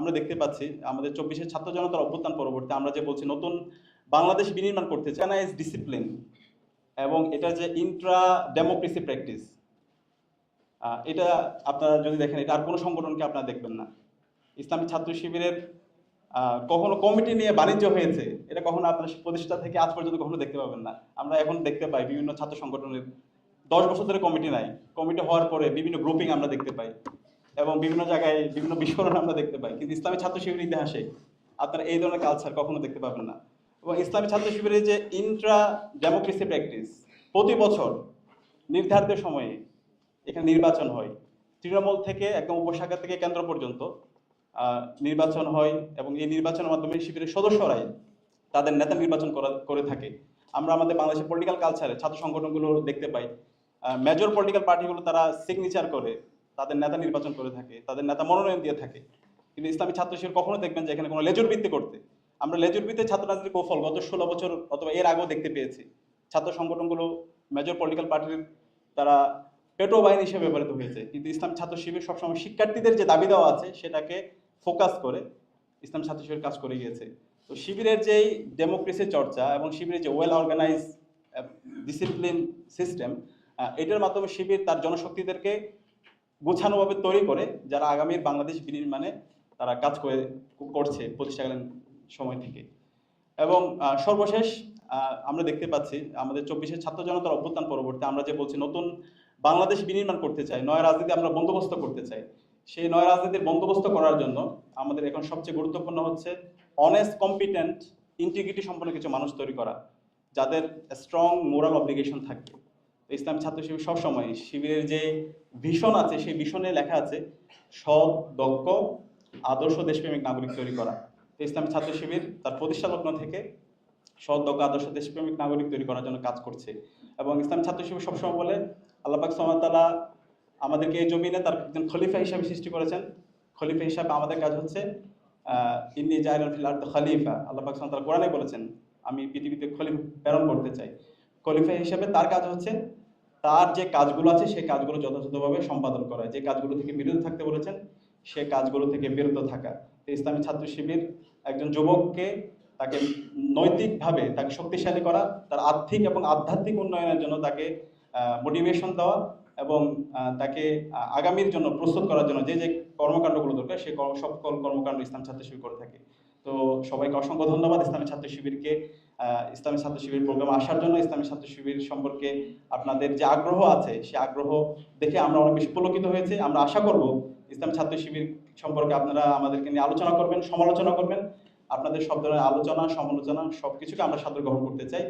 আমরা দেখতে পাচ্ছি, আমাদের চব্বিশের ছাত্র জনতার অভ্যুত্থান পরবর্তী, আমরা যে বলছি নতুন বাংলাদেশ বিনির্মাণ করতে চাই। ডিসিপ্লিন এবং এটা যে ইন্ট্রা ডেমোক্রেসি প্র্যাকটিস এটা আপনারা যদি দেখেন, এটা আর কোনো সংগঠনকে আপনারা দেখবেন না। ইসলামী ছাত্র শিবিরের কখনো কমিটি নিয়ে বাণিজ্য হয়েছে, এটা কখনো আপনার প্রতিষ্ঠা থেকে আজ পর্যন্ত কখনো দেখতে পাবেন না। আমরা এখন দেখতে পাই বিভিন্ন ছাত্র সংগঠনের দশ বছর ধরে কমিটি নাই। কমিটি হওয়ার পরে বিভিন্ন গ্রুপিং আমরা দেখতে পাই। এবং বিভিন্ন জায়গায় বিভিন্ন বিস্ফোরণ আমরা দেখতে পাই। কিন্তু ইসলামী ছাত্র শিবিরের ইতিহাসে আপনারা এই ধরনের কালচার কখনো দেখতে পাবেন না। এবং ইসলামী ছাত্র শিবিরের যে ইন্ট্রা ডেমোক্রেসি প্র্যাকটিস প্রতি বছর নির্ধারিত সময়ে এখানে নির্বাচন হয়। তৃণমূল থেকে একদম উপশাখা থেকে কেন্দ্র পর্যন্ত নির্বাচন হয় এবং এই নির্বাচনের মাধ্যমে শিবিরের সদস্যরাই তাদের নেতা নির্বাচন করা, করে থাকে। আমরা আমাদের বাংলাদেশের পলিটিক্যাল কালচারে ছাত্র সংগঠনগুলো দেখতে পাই। মেজর পলিটিক্যাল পার্টিগুলো তারা সিগনেচার করে। তাদের নেতা নির্বাচন করে থাকে, তাদের নেতা মনোনয়ন দিয়ে থাকে। কিন্তু ইসলামী ছাত্র শিবির কখনো দেখবেন যে এখানে কোনো লেজুর ভিত্তি করতে। আমরা লেজুর ভিত্তিতে ছাত্র রাজনীতির কৌফল গত ষোলো বছর অথবা এর আগেও দেখতে পেয়েছি। ছাত্র সংগঠনগুলো মেজর পলিটিক্যাল পার্টির তারা পেটো বাহিনী হিসেবে ব্যবহৃত হয়েছে। কিন্তু ইসলাম ছাত্র শিবির সবসময় শিক্ষার্থীদের যে দাবি দেওয়া আছে, সেটাকে ফোকাস করে ইসলাম ছাত্র শিবির কাজ করে গিয়েছে। তো শিবিরের যেই ডেমোক্রেসি চর্চা এবং শিবিরের যে ওয়েল অর্গানাইজ ডিসিপ্লিন সিস্টেম এটার মাধ্যমে শিবির তার জনশক্তিদেরকে গোছানোভাবে তৈরি করে যারা আগামীর বাংলাদেশ বিনির্মাণে তারা কাজ করে, করছে প্রতিষ্ঠাকালীন সময় থেকে। এবং সর্বশেষ আমরা দেখতে পাচ্ছি আমাদের চব্বিশের ছাত্র জনতার অভ্যুত্থান পরবর্তী আমরা যে বলছি নতুন বাংলাদেশ বিনির্মাণ করতে চাই, নয় রাজনীতি আমরা বন্দোবস্ত করতে চাই, সেই নয় রাজনীতির বন্দোবস্ত করার জন্য আমাদের এখন সবচেয়ে গুরুত্বপূর্ণ হচ্ছে অনেস্ট কম্পিটেন্ট ইন্টিগ্রিটি সম্পন্ন কিছু মানুষ তৈরি করা, যাদের স্ট্রং মোরাল অব্লিগেশন থাকবে। ইসলাম ছাত্র শিবির সবসময় শিবিরের যে ভিশন আছে, সেই ভিশনে লেখা আছে, সৎ, দক্ষ, আদর্শ দেশপ্রেমিক নাগরিক তৈরি করা। ইসলামী ছাত্র শিবির তার প্রতিষ্ঠা লগ্ন থেকে সৎ, দক্ষ, আদর্শ দেশপ্রেমিক নাগরিক তৈরি করার জন্য কাজ করছে। এবং ইসলামী ছাত্র শিবির সবসময় বলে, আল্লাহ পাক সুবহানাহু আমাদেরকে এই জমিনে তার একজন খলিফা হিসাবে সৃষ্টি করেছেন। খলিফা হিসাবে আমাদের কাজ হচ্ছে ইন্নি জাইরুল ফিল খলিফা। আল্লাহ পাক সুবহানাহু কোরআনে বলেছেন, আমি পৃথিবীতে খলিফা প্রেরণ করতে চাই। খলিফা হিসাবে তার কাজ হচ্ছে তার যে কাজগুলো আছে সেই কাজগুলো যথাযথভাবে সম্পাদন করা যে কাজগুলো থেকে বিরত থাকতে বলেছেন, সে কাজগুলো থেকে বিরত থাকা। ইসলামী ছাত্র শিবির একজন যুবককে তাকে নৈতিকভাবে তাকে শক্তিশালী করা, তার আর্থিক এবং আধ্যাত্মিক উন্নয়নের জন্য তাকে মোটিভেশন দেওয়া এবং তাকে আগামীর জন্য প্রস্তুত করার জন্য যে যে কর্মকাণ্ডগুলো দরকার সেই সকল কর্মকাণ্ড ইসলাম ছাত্র শিবির করে থাকে। তো সবাইকে অসংখ্য ধন্যবাদ ইসলামী ছাত্র শিবিরকে ইসলামী ছাত্র শিবির প্রোগ্রাম আসার জন্য ইসলামী ছাত্র শিবির সম্পর্কে আপনাদের যে আগ্রহ আছে, সে আগ্রহ দেখে আমরা অনেক বেশি পুলকিত হয়েছে। আমরা আশা করব ইসলাম ছাত্র শিবির সম্পর্কে আপনারা আমাদেরকে নিয়ে আলোচনা করবেন, সমালোচনা করবেন। আপনাদের সব ধরনের আলোচনা, সমালোচনা, সবকিছুকে আমরা সাদর গ্রহণ করতে চাই।